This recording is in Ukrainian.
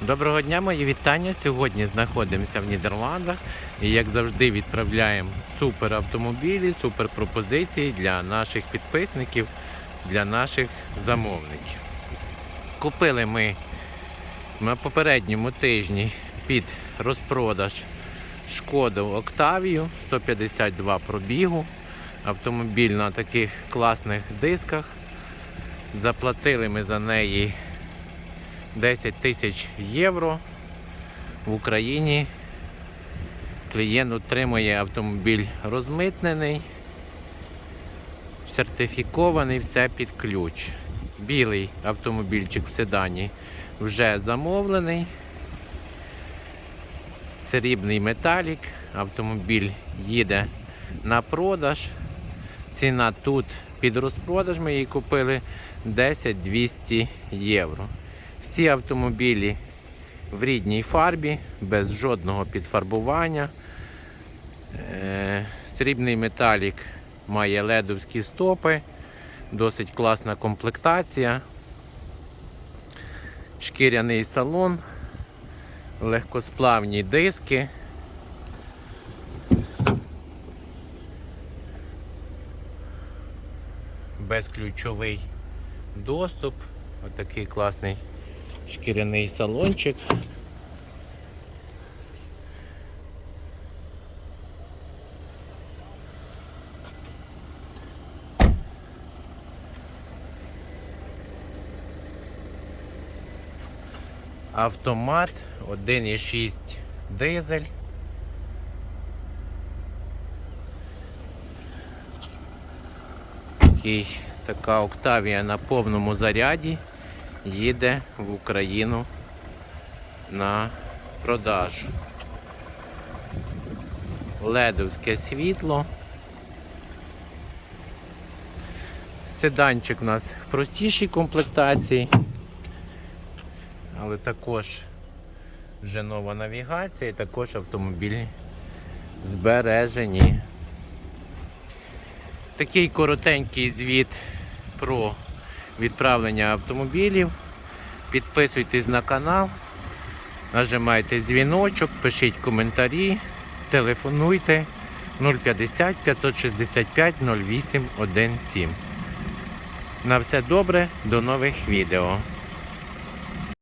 Доброго дня, мої вітання. Сьогодні знаходимося в Нідерландах і як завжди відправляємо супер автомобілі, супер пропозиції для наших підписників, для наших замовників. Купили ми на попередньому тижні під розпродаж шкоду Октавію 152 пробігу. Автомобіль на таких класних дисках. Заплатили ми за неї 10 тисяч євро в Україні. Клієнт отримує автомобіль розмитнений, сертифікований, все під ключ. Білий автомобільчик в седані вже замовлений. Срібний металік, автомобіль їде на продаж. Ціна тут під розпродаж ми її купили 10 200 євро. Всі автомобілі в рідній фарбі, без жодного підфарбування. Е, Срібний металік має ледовські стопи, досить класна комплектація. Шкіряний салон, легкосплавні диски. Безключовий доступ. Отакий класний шкіряний салончик. Автомат 1,6 дизель. Такий, така Октавія на повному заряді їде в Україну на продажу. Ледовське світло. Седанчик у нас в простішій комплектації, але також вже нова навігація і також автомобілі збережені. Такий коротенький звіт про відправлення автомобілів. Підписуйтесь на канал, нажимайте дзвіночок, пишіть коментарі, телефонуйте 050 565 08 17. На все добре, до нових відео.